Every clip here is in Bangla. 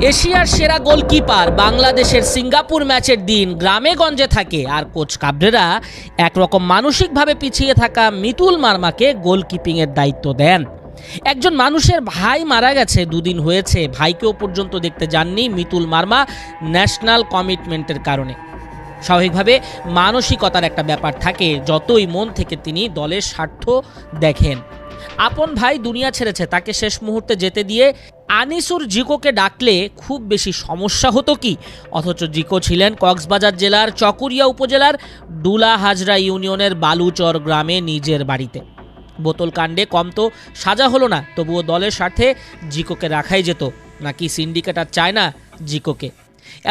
এশিয়ার সেরা গোলকিপার বাংলাদেশের সিঙ্গাপুর ম্যাচের দিন গ্রামে গঞ্জে থাকে। আর কোচ কাবরেরা একরকম মানসিকভাবে পিছিয়ে থাকা মিতুল মার্মাকে গোলকিপিংয়ের দায়িত্ব দেন। একজন মানুষের ভাই মারা গেছে, দুদিন হয়েছে। ভাইকেও পর্যন্ত দেখতে যাননি মিতুল মার্মা ন্যাশনাল কমিটমেন্টের কারণে। স্বাভাবিকভাবে মানসিকতার একটা ব্যাপার থাকে, যতই মন থেকে তিনি দলের স্বার্থ দেখেন। আপন ভাই দুনিয়া ছেড়েছে, তাকে শেষ মুহূর্তে যেতে দিয়ে আনিসুর জিকোকে ডাকলে খুব বেশি সমস্যা হতো কি? অথচ জিকো ছিলেন কক্সবাজার জেলার চকুরিয়া উপজেলার ডুলা হাজরা ইউনিয়নের বালুচর গ্রামে নিজের বাড়িতে। বোতল কাণ্ডে কম তো সাজা হলো না, তবুও দলের স্বার্থে জিকোকে রাখাই যেত, নাকি সিন্ডিকেট আর চায় না জিকোকে।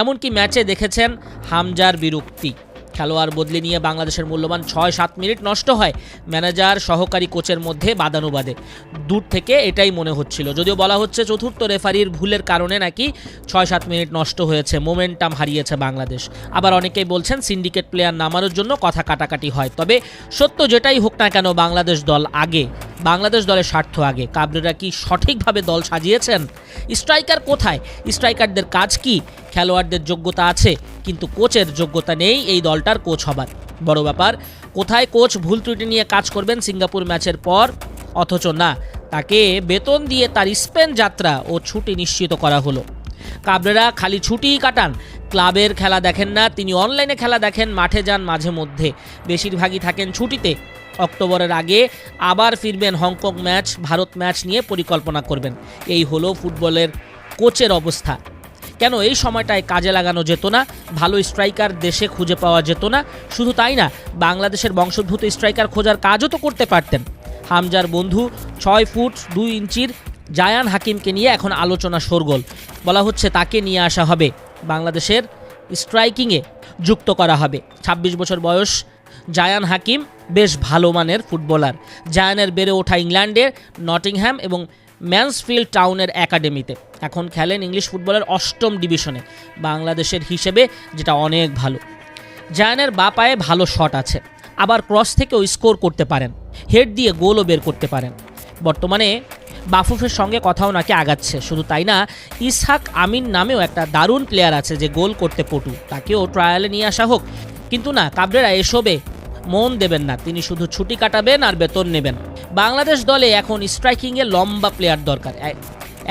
এমনকি ম্যাচে দেখেছেন হামজার বিরক্তি। খেলোয়াড় বদলে নিয়ে বাংলাদেশের মূল্যবান ছয়, সাত মিনিট নষ্ট হয় ম্যানেজার, সহকারী কোচের মধ্যে বাদানুবাদে। দূর থেকে এটাই মনে হচ্ছিল। যদিও বলা হচ্ছে চতুর্থ রেফারির ভুলের কারণে নাকি ছয়, সাত মিনিট নষ্ট হয়েছে, মোমেন্টাম হারিয়েছে বাংলাদেশ। আবার অনেকেই বলছেন সিন্ডিকেট প্লেয়ার নামানোর জন্য কথা কাটাকাটি হয়। তবে সত্য যেটাই হোক না কেন বাংলাদেশ দল আগে, বাংলাদেশ দলের স্বার্থ আগে। কাবরেরা কি সঠিকভাবে দল সাজিয়েছেন? স্ট্রাইকার কোথায়? স্ট্রাইকারদের কাজ কি? খেলোয়াড়দের যোগ্যতা আছে? কিন্তু কোচের যোগ্যতা নেই এই দলটার কোচ হবার। বড় ব্যাপার, কোথায় কোচ ভুল ত্রুটি নিয়ে কাজ করবেন সিঙ্গাপুর ম্যাচের পর? অথচ না, তাকে বেতন দিয়ে তার স্পেন যাত্রা ও ছুটি নিশ্চিত করা হলো। কাবরেরা খালি ছুটিই কাটান, ক্লাবের খেলা দেখেন না, তিনি অনলাইনে খেলা দেখেন, মাঠে যান মাঝে মধ্যে। বেশিরভাগই থাকেন ছুটিতে। অক্টোবরের আগে আবার ফিরবেন হংকং ম্যাচ, ভারত ম্যাচ নিয়ে পরিকল্পনা করবেন। এই হলো ফুটবলের কোচের অবস্থা। কেন এই সময়টায় কাজে লাগানো যেত না? ভালো স্ট্রাইকার দেশে খুঁজে পাওয়া যেত না। শুধু তাই না, বাংলাদেশের বংশোদ্ভূত স্ট্রাইকার খোঁজার কাজও তো করতে পারতেন। হামজার বন্ধু ছয় ফুট দুই ইঞ্চির জায়ান হাকিমকে নিয়ে এখন আলোচনা শোরগোল। বলা হচ্ছে তাকে নিয়ে আসা হবে। বাংলাদেশের স্ট্রাইকিংয়ে যুক্ত করা হবে। ২৬ বছর বয়স জায়ান হাকিম, বেশ ভালো মানের ফুটবলার। জায়ানের বেড়ে ওঠা ইংল্যান্ডের নটিংহ্যাম এবং ম্যান্সফিল্ড টাউনের একাডেমিতে। এখন খেলেন ইংলিশ ফুটবলের অষ্টম ডিভিশনে, বাংলাদেশের হিসেবে যেটা অনেক ভালো। জায়ানের বা পায়ে ভালো শট আছে, আবার ক্রস থেকেও স্কোর করতে পারেন, হেড দিয়ে গোলও বের করতে পারেন। বর্তমানে বাফুফের সঙ্গে কথাও নাকি আগাচ্ছে, শুধু তাই না, ইসহাক আমিন নামেও একটা দারুণ প্লেয়ার আছে যে গোল করতে পটু, তাকেও ট্রায়ালে নিয়ে আসা হোক। কিন্তু না, কাবরেরা এসবে মন দেবেন না, তিনি শুধু ছুটি কাটাবেন আর বেতন নেবেন। বাংলাদেশ দলে এখন স্ট্রাইকিংয়ে লম্বা প্লেয়ার দরকার।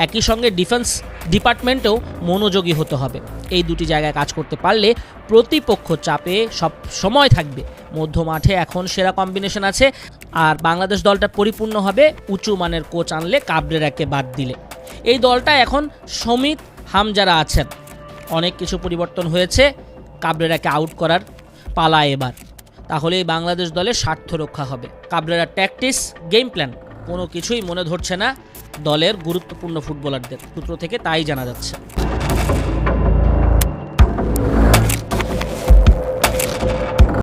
একই সঙ্গে ডিফেন্স ডিপার্টমেন্টেও মনোযোগী হতে হবে। এই দুটি জায়গায় কাজ করতে পারলে প্রতিপক্ষ চাপে সব সময় থাকবে। মধ্য মাঠে এখন সেরা কম্বিনেশন আছে আর বাংলাদেশ দলটা পরিপূর্ণ হবে, উঁচু মানের কোচ আনলে কাবরেরাকে বাদ দিলে। এই দলটা এখন সমিত হামজারা আছেন। অনেক কিছু পরিবর্তন হয়েছে, কাবরেরাকে আউট করার পালা এবার। তাহলেই বাংলাদেশ দলের স্বার্থ রক্ষা হবে। কাবরেরা ট্যাকটিস গেম প্ল্যান কোনো কিছুই মনে ধরছে না দলের গুরুত্বপূর্ণ ফুটবলারদের। সূত্র থেকে তাই জানা যাচ্ছে।